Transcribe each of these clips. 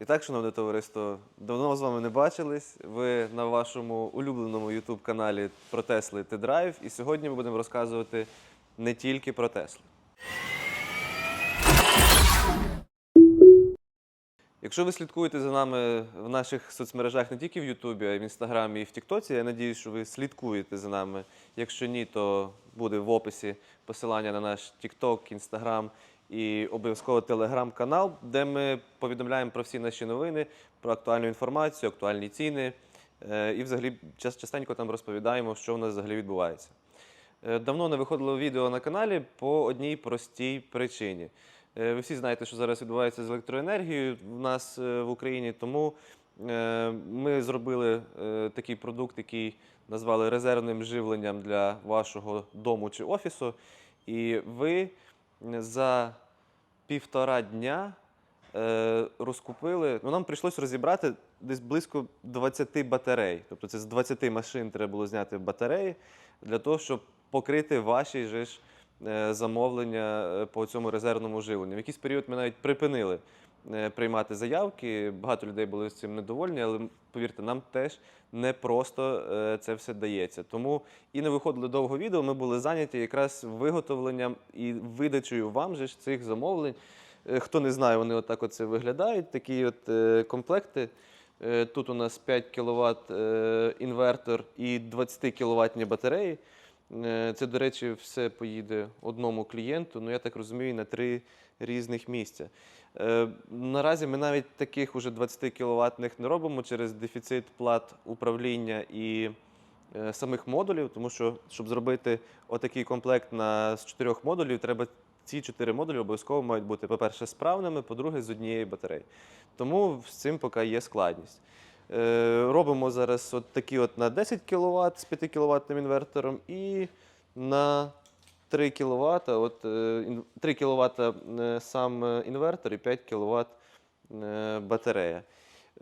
І так, шановне товариство, давно з вами не бачились. Ви на вашому улюбленому youtube каналі про Тесли T-Drive. І сьогодні ми будемо розказувати не тільки про Тесли. Якщо ви слідкуєте за нами в наших соцмережах не тільки в Ютубі, а й в Інстаграмі і в Тіктоці, я надіюсь, що ви слідкуєте за нами. Якщо ні, то буде в описі посилання на наш Тікток, Інстаграм і обов'язково телеграм-канал, де ми повідомляємо про всі наші новини, про актуальну інформацію, актуальні ціни. е, І взагалі частенько там розповідаємо, що в нас взагалі відбувається. Е, Давно не виходило відео на каналі по одній простій причині. Е, Ви всі знаєте, що зараз відбувається з електроенергією в нас в Україні, тому ми зробили такий продукт, який назвали резервним живленням для вашого дому чи офісу. І ви за півтора дня е, розкупили. Ну, нам прийшлось розібрати десь близько 20 батарей. Тобто це з 20 машин треба було зняти батареї для того, щоб покрити ваші же ж е, замовлення е, по цьому резервному живленню. В якийсь період ми навіть припинили приймати заявки. Багато людей були з цим недовольні, але повірте, нам теж не просто е, це все дається. Тому і не виходили довго відео. Ми були зайняті якраз виготовленням і видачею вам же ж цих замовлень. Е, Хто не знає, вони отак оце виглядають. Такі от е, комплекти. Е, Тут у нас 5 кВт інвертор і 20 кВт батареї. Е, Це, до речі, все поїде одному клієнту. Ну, я так розумію, на три різних місця. Е, Наразі ми навіть таких уже 20 кВт не робимо через дефіцит плат управління і е, самих модулів, тому що, щоб зробити отакий комплект на, з чотирьох модулів, треба ці чотири модулі обов'язково мають бути, по-перше, справними, по-друге, з однієї батареї. Тому з цим поки є складність. Е, Робимо зараз от такі от на 10 кВт з 5 кВт інвертором і на 3 кВт, от, е, 3 кВт е, сам е, інвертор і 5 кВт е, батарея.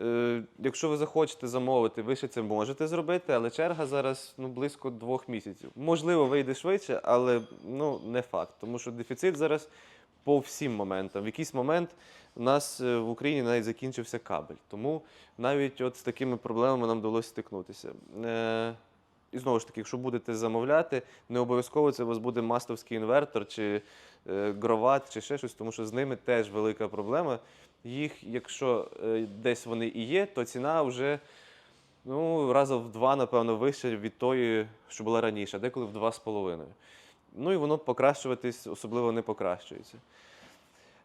Е, Якщо ви захочете замовити, ви ще це можете зробити, але черга зараз ну, близько двох місяців. Можливо, вийде швидше, але ну, не факт, тому що дефіцит зараз по всім моментам. В якийсь момент у нас е, в Україні навіть закінчився кабель. Тому навіть от з такими проблемами нам вдалося стикнутися. Е, І знову ж таки, якщо будете замовляти, не обов'язково це у вас буде мастовський інвертор чи е, гроват, чи ще щось, тому що з ними теж велика проблема. Їх, якщо десь вони і є, то ціна вже ну, разом в два, напевно, вища від тої, що була раніше, деколи в два з половиною. Ну і воно покращуватись особливо не покращується.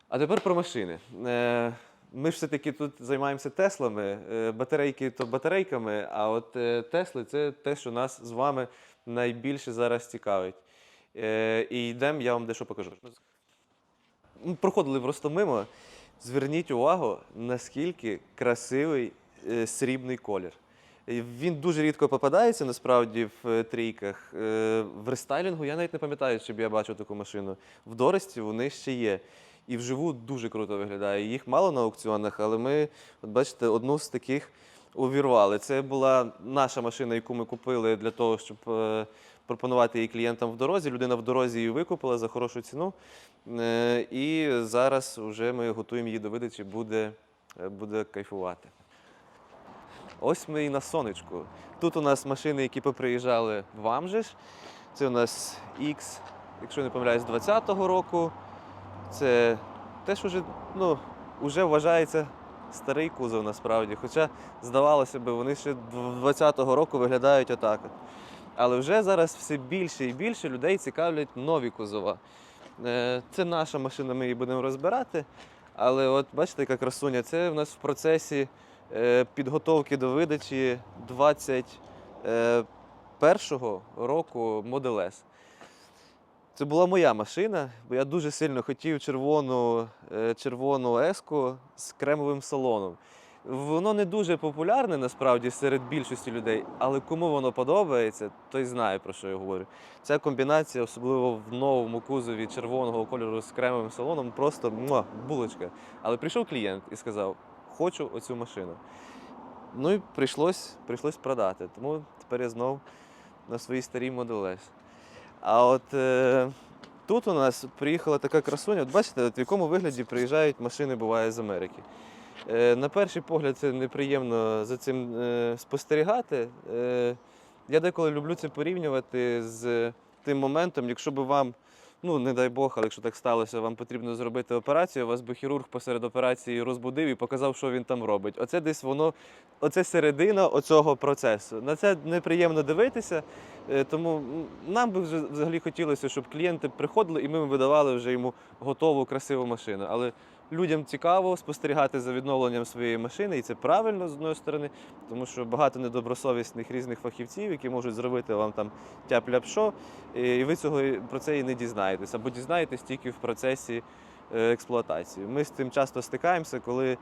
А тепер про машини. Е, Ми ж все-таки тут займаємося Теслами, е, батарейки то батарейками, а от е, Тесли це те, що нас з вами найбільше зараз цікавить. І йдемо, я вам дещо покажу. Ми проходили просто мимо. Зверніть увагу, наскільки красивий срібний колір. Він дуже рідко попадається насправді в е, трійках. Е, В рестайлінгу я навіть не пам'ятаю, щоб я бачив таку машину. В Дорості вони ще є. І вживу дуже круто виглядає. Їх мало на аукціонах, але ми, от бачите, одну з таких увірвали. Це була наша машина, яку ми купили для того, щоб е, пропонувати її клієнтам в дорозі. Людина в дорозі її викупила за хорошу ціну. І зараз вже ми готуємо її до видачі, буде, буде кайфувати. Ось ми і на сонечку. Тут у нас машини, які поприїжджали вам же ж. Це у нас X, якщо не помиляюсь, 20-го року. Це теж уже, ну, вже вважається старий кузов насправді. Хоча, здавалося б, вони ще 20-го року виглядають отак. Але вже зараз все більше і більше людей цікавлять нові кузова. Е, Це наша машина, ми її будемо розбирати. Але от бачите, яка красуня, це в нас в процесі підготовки до видачі 21-го року Model S. Це була моя машина, бо я дуже сильно хотів червону, е, червону еску з кремовим салоном. Воно не дуже популярне насправді серед більшості людей, але кому воно подобається, той знає про що я говорю. Ця комбінація, особливо в новому кузові червоного кольору з кремовим салоном, просто муа, булочка. Але прийшов клієнт і сказав: хочу оцю машину. Ну і прийшлось, прийшлось продати. Тому тепер я знов на своїй старій Model S. А от е, тут у нас приїхала така красуня. От бачите, от в якому вигляді приїжджають машини, буває з Америки. Е, На перший погляд, це неприємно за цим е, спостерігати. Е, Я деколи люблю це порівнювати з тим моментом, якщо би вам, ну не дай Бог, але якщо так сталося, вам потрібно зробити операцію, вас би хірург посеред операції розбудив і показав, що він там робить. Оце десь воно, оце середина оцього процесу. На це неприємно дивитися. Е, Тому нам би вже взагалі хотілося, щоб клієнти приходили і ми видавали вже йому готову красиву машину. Але людям цікаво спостерігати за відновленням своєї машини, і це правильно з одної сторони, тому що багато недобросовісних різних фахівців, які можуть зробити вам там тяп-ляп-шо, і ви цього про це і не дізнаєтесь, або дізнаєтесь тільки в процесі е, експлуатації. Ми з цим часто стикаємося, коли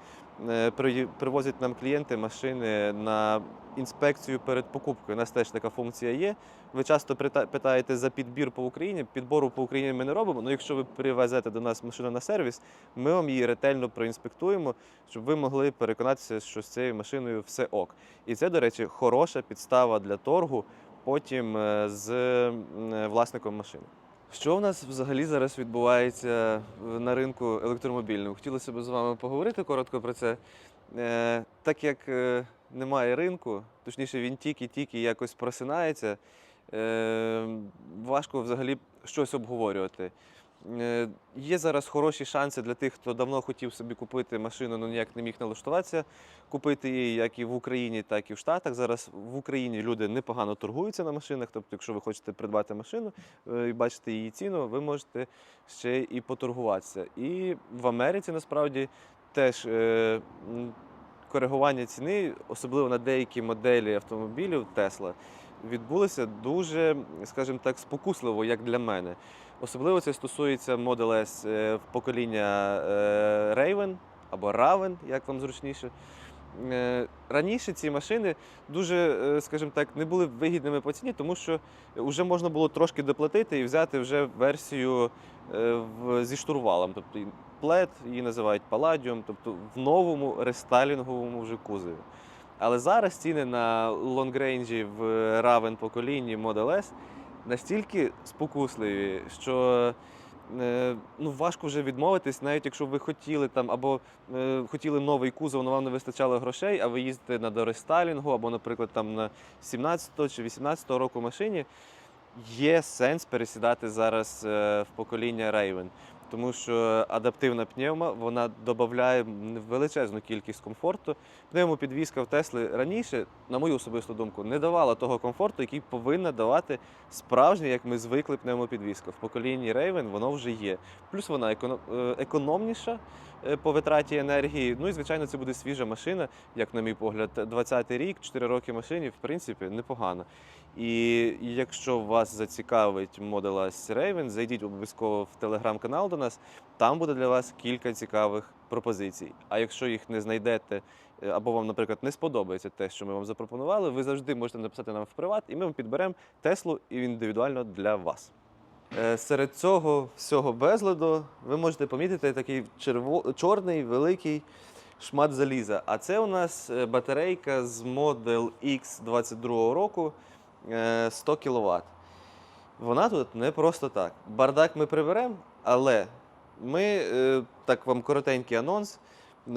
е, привозять нам клієнти машини на інспекцію перед покупкою. У нас теж така функція є. Ви часто питаєте за підбір по Україні. Підбору по Україні ми не робимо. але якщо ви привезете до нас машину на сервіс, ми вам її ретельно проінспектуємо, щоб ви могли переконатися, що з цією машиною все ок. І це, до речі, хороша підстава для торгу потім е, з власником машини. Що в нас взагалі зараз відбувається на ринку електромобільному? Хотілося б з вами поговорити коротко про це. Е, Так як е, немає ринку, точніше він тільки-тільки якось просинається, е, важко взагалі щось обговорювати. Е, Є зараз хороші шанси для тих, хто давно хотів собі купити машину, але ніяк не міг налаштуватися, купити її як і в Україні, так і в Штатах. Зараз в Україні люди непогано торгуються на машинах. Тобто, якщо ви хочете придбати машину е, і бачите її ціну, ви можете ще і поторгуватися. І в Америці насправді теж е, коригування ціни, особливо на деякі моделі автомобілів Tesla, відбулося дуже, скажімо так, спокусливо, як для мене. Особливо це стосується Model S е, покоління е, Raven або Raven, як вам зручніше. Е, Раніше ці машини дуже, скажімо так, не були вигідними по ціні, тому що вже можна було трошки доплатити і взяти вже версію зі штурвалом. Тобто плет, її називають Palladium, тобто в новому рестайлінговому вже кузові. Але зараз ціни на лонгрейнджі в Raven поколінні Model S настільки спокусливі, що е, ну, важко вже відмовитись, навіть якщо ви хотіли там або е, хотіли новий кузов, але вам не вистачало грошей, а ви їздите на дорестайлінгу, або, наприклад, там на 17-го чи 18-го року машині, є сенс пересідати зараз е, в покоління Raven. Тому що адаптивна пневма вона додає величезну кількість комфорту. Пневмопідвізка в Тесли раніше, на мою особисту думку, не давала того комфорту, який повинна давати справжня, як ми звикли пневмопідвізка. В поколінні Raven воно вже є. Плюс вона е, економніша е, по витраті енергії. Ну і звичайно, це буде свіжа машина, як на мій погляд, 20-й рік, 4 роки машині, в принципі, непогано. І якщо вас зацікавить S Raven, зайдіть обов'язково в телеграм-канал до нас. Там буде для вас кілька цікавих пропозицій. А якщо їх не знайдете, е, або вам, наприклад, не сподобається те, що ми вам запропонували, ви завжди можете написати нам в приват, і ми вам підберемо Теслу індивідуально для вас. Е, Серед цього всього безладу ви можете помітити такий черво... чорний великий шмат заліза. А це у нас е, батарейка з Model X 22 року 100 кВт. Вона тут не просто так. Бардак ми приберемо, але ми, е, так вам коротенький анонс,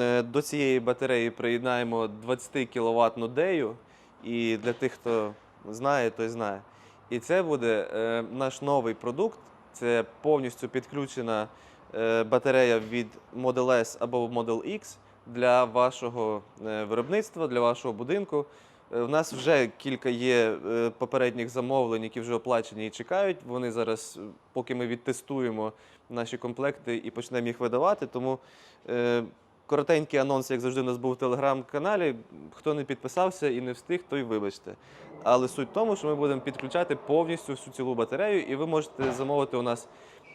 е, до цієї батареї приєднаємо 20 кВт нодею. І для тих, хто знає, той знає. І це буде е, наш новий продукт. Це повністю підключена е, батарея від Model S або Model X для вашого е, виробництва, для вашого будинку. Е, В нас вже кілька є е, попередніх замовлень, які вже оплачені і чекають. Вони зараз, е, поки ми відтестуємо наші комплекти і почнемо їх видавати. Тому е, коротенький анонс, як завжди, у нас був в телеграм-каналі. Хто не підписався і не встиг, той вибачте. Але суть в тому, що ми будемо підключати повністю всю цілу батарею, і ви можете замовити у нас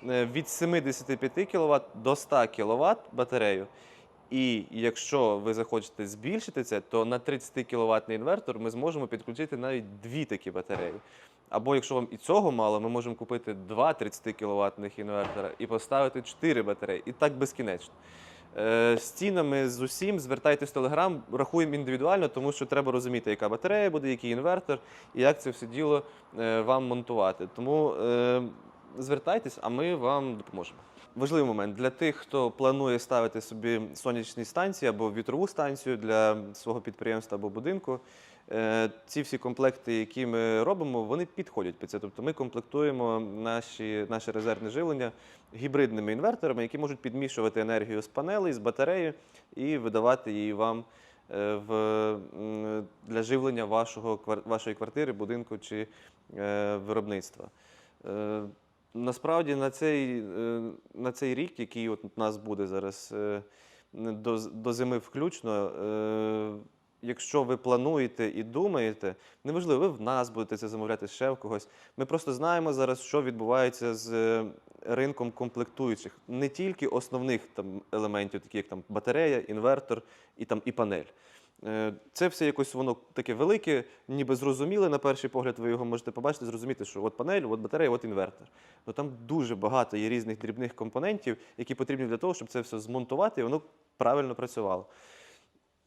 е, від 75 кВт до 100 кВт батарею. І якщо ви захочете збільшити це, то на 30 кВт інвертор ми зможемо підключити навіть дві такі батареї. Або якщо вам і цього мало, ми можемо купити два 30 кВт інвертора і поставити 4 батареї. І так безкінечно. Е, З цінами з усім звертайтесь в Телеграм, рахуємо індивідуально, тому що треба розуміти, яка батарея буде, який інвертор і як це все діло е, вам монтувати. Тому е, звертайтесь, а ми вам допоможемо. Важливий момент для тих, хто планує ставити собі сонячні станції або вітрову станцію для свого підприємства або будинку. е, Ці всі комплекти, які ми робимо, вони підходять під це. Тобто ми комплектуємо наші, наше резервне живлення гібридними інверторами, які можуть підмішувати енергію з панелей, з батареї і видавати її вам е, в, для живлення вашого, вашої квартири, будинку чи е, виробництва. Насправді на цей, е, на цей рік, який от у нас буде зараз е, до, до зими включно, е, якщо ви плануєте і думаєте, неважливо, ви в нас будете це замовляти ще в когось. Ми просто знаємо зараз, що відбувається з ринком комплектуючих, не тільки основних там елементів, такі як там батарея, інвертор і там і панель. Е, Це все якось воно таке велике, ніби зрозуміле. На перший погляд ви його можете побачити, зрозуміти, що от панель, от батарея, от інвертор. Ну там дуже багато є різних дрібних компонентів, які потрібні для того, щоб це все змонтувати і воно правильно працювало.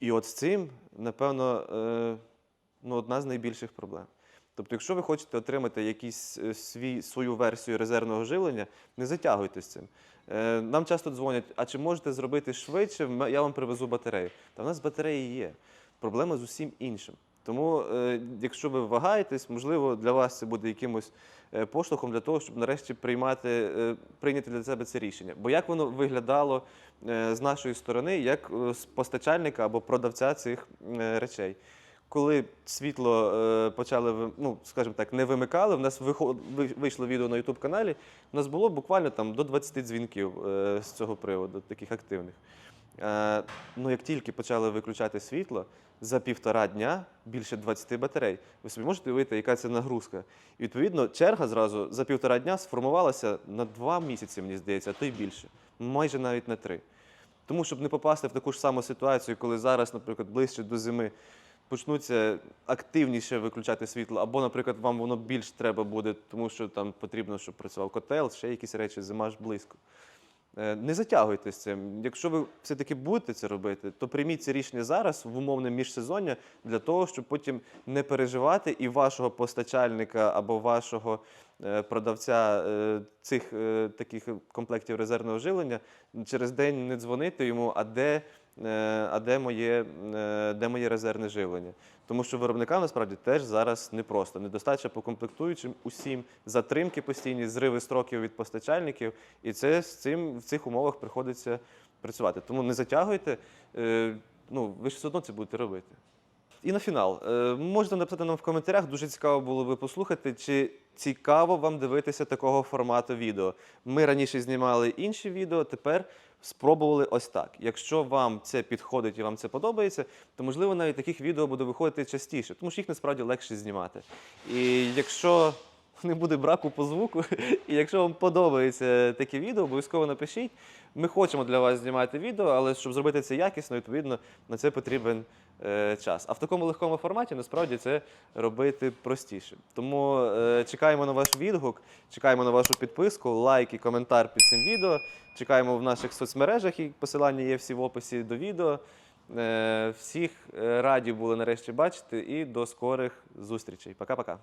І от з цим, напевно, е, ну, одна з найбільших проблем. Тобто, якщо ви хочете отримати якийсь е, свій, свою версію резервного живлення, не затягуйте з цим. Е, Нам часто дзвонять, а чи можете зробити швидше, я вам привезу батарею. Та в нас батареї є. Проблема з усім іншим. Тому, е, якщо ви вагаєтесь, можливо, для вас це буде якимось поштовхом для того, щоб нарешті приймати, прийняти для себе це рішення. Бо як воно виглядало з нашої сторони, як з постачальника або продавця цих речей? Коли світло е, почали, ну, скажімо так, не вимикали, в нас вийшло відео на YouTube каналі. У нас було буквально там до 20 дзвінків е, з цього приводу, таких активних. Е, ну, як тільки почали виключати світло, за півтора дня більше 20 батарей. Ви собі можете уявити, яка це нагрузка. І відповідно черга зразу за півтора дня сформувалася на два місяці, мені здається, а то й більше, майже навіть на три. Тому, щоб не попасти в таку ж саму ситуацію, коли зараз, наприклад, ближче до зими почнуться активніше виключати світло, або, наприклад, вам воно більш треба буде, тому що там потрібно, щоб працював котел, ще якісь речі, зима ж близько. Е, Не затягуйте з цим. Якщо ви все-таки будете це робити, то прийміть це рішення зараз в умовне міжсезоння для того, щоб потім не переживати і вашого постачальника або вашого е, продавця е, цих таких комплектів резервного живлення через день не дзвонити йому, а де, а де, моє, е, де моє резервне живлення. Тому що виробникам насправді теж зараз непросто. Недостача по комплектуючим усім, затримки постійні, зриви строків від постачальників, і це з цим в цих умовах приходиться працювати. Тому не затягуйте, е, ну ви ж все одно це будете робити. І на фінал е, можете написати нам в коментарях. Дуже цікаво було би послухати, чи цікаво вам дивитися такого формату відео. Ми раніше знімали інші відео, тепер спробували ось так. Якщо вам це підходить і вам це подобається, то можливо навіть таких відео буде виходити частіше, тому що їх насправді легше знімати. І якщо не буде браку по звуку, і якщо вам подобається таке відео, обов'язково напишіть. Ми хочемо для вас знімати відео, але щоб зробити це якісно, відповідно, на це потрібен час. А в такому легкому форматі насправді це робити простіше. Тому е, чекаємо на ваш відгук, чекаємо на вашу підписку, лайк і коментар під цим відео. Чекаємо в наших соцмережах, і посилання є всі в описі до відео. Е, всіх е, раді були нарешті бачити і до скорих зустрічей. Пока-пока.